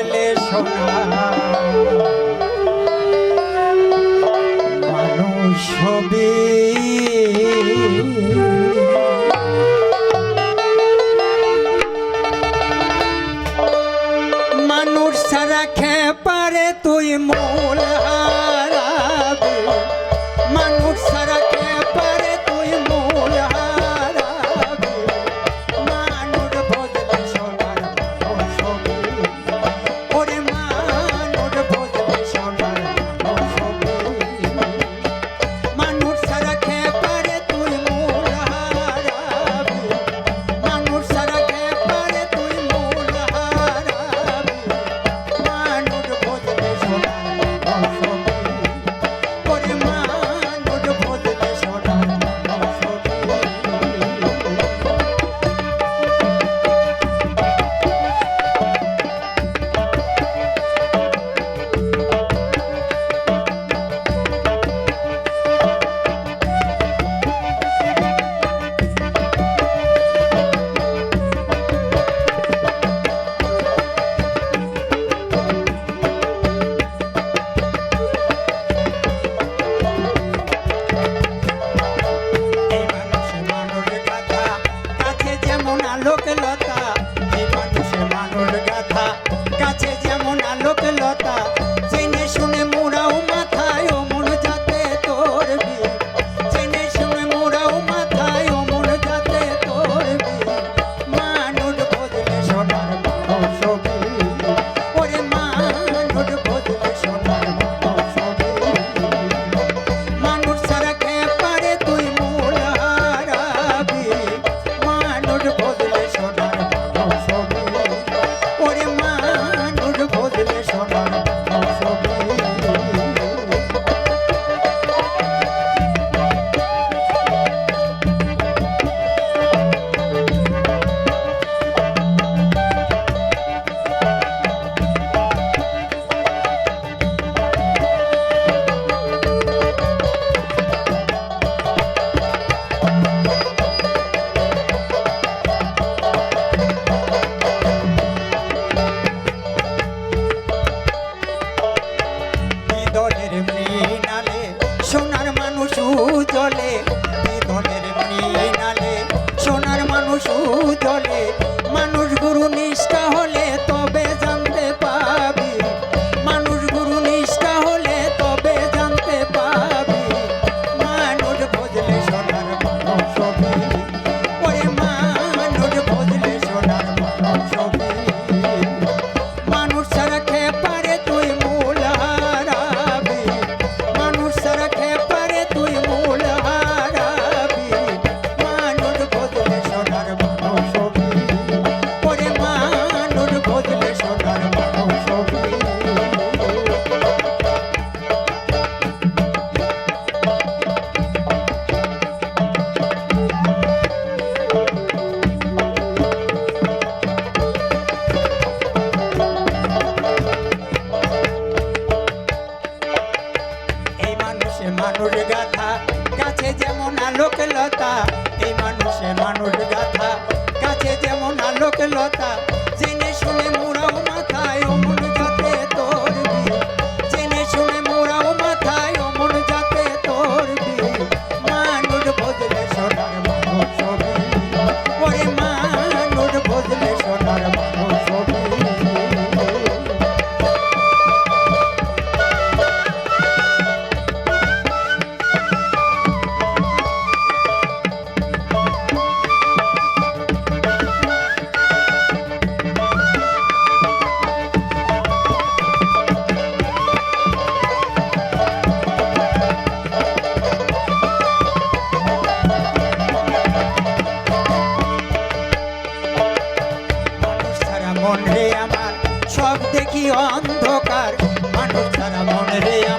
বাজলে সোনা মানুষ হবে lo que lo বেদনের মৃণালে সোনার মানুষ জলে বেদনের মৃণালে সোনার মানুষ জলে মানুষ মানুষ গাথা। কাছে যেমন আলোক লতা, এই মানুষে মানুষ গাথা। কাছে যেমন আলোক লতা, জেনে শুনে অন্ধকার মানুষ ছাড়া মনে রে